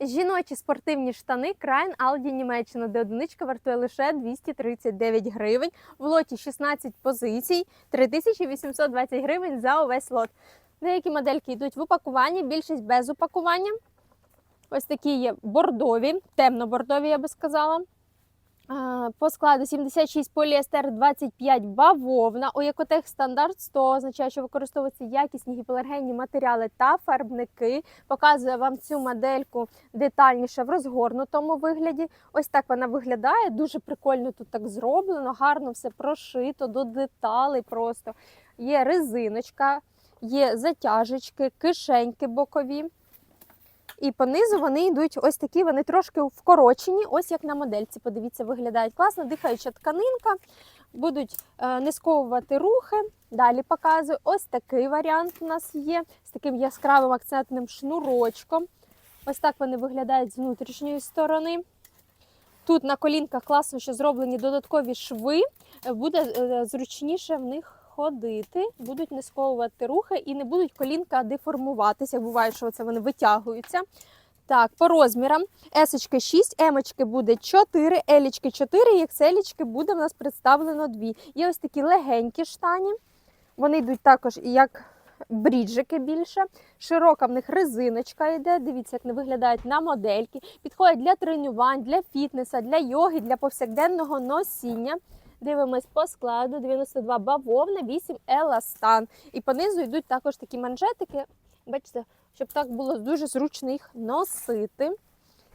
Жіночі спортивні штани Крайн Алді Німеччина, де одиничка вартує лише 239 гривень. В лоті 16 позицій, 3820 гривень за увесь лот. Деякі модельки йдуть в упакуванні, більшість без упакування. Ось такі є бордові, темно-бордові, я би сказала. По складу 76 поліестер, 25 бавовна. У Екотех стандарт 100 означає, що використовуються якісні гіпоалергенні матеріали та фарбники. Показую вам цю модельку детальніше в розгорнутому вигляді. Ось так вона виглядає. Дуже прикольно тут так зроблено, гарно все прошито до деталей. Просто є резиночка, є затяжечки, кишеньки бокові. І понизу вони йдуть ось такі, вони трошки вкорочені, ось як на модельці. Подивіться, виглядають класно, дихаюча тканинка, будуть е, не сковувати рухи. Далі показую. Ось такий варіант у нас є з таким яскравим акцентним шнурочком. Ось так вони виглядають з внутрішньої сторони. Тут на колінках класно, що зроблені додаткові шви, Е, буде е, зручніше в них ходити, будуть не сковувати рухи і не будуть колінка деформуватися. Буває, що це вони витягуються. Так, по розмірам. Есочки 6, емочки буде 4, елічки 4, і екселічки буде в нас представлено 2. Є ось такі легенькі штані. Вони йдуть також як бріджики більше. Широка в них резиночка йде. Дивіться, як вони виглядають на модельки. Підходять для тренувань, для фітнеса, для йоги, для повсякденного носіння. Дивимось по складу 92 бавовна, 8 еластан. І понизу йдуть також такі манжетики. Бачите, щоб так було дуже зручно їх носити.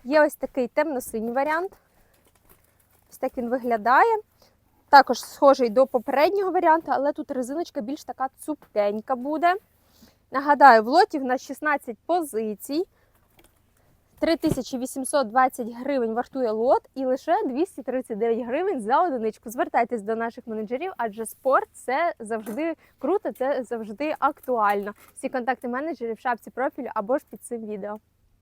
Є ось такий темно-синій варіант. Ось так він виглядає. Також схожий до попереднього варіанту, але тут резиночка більш така цупкенька буде. Нагадаю, в лоті в нас 16 позицій. 3820 гривень вартує лот і лише 239 гривень за одиничку. Звертайтесь до наших менеджерів, адже спорт це завжди круто, це завжди актуально. Всі контакти менеджерів в шапці профілю або ж під цим відео.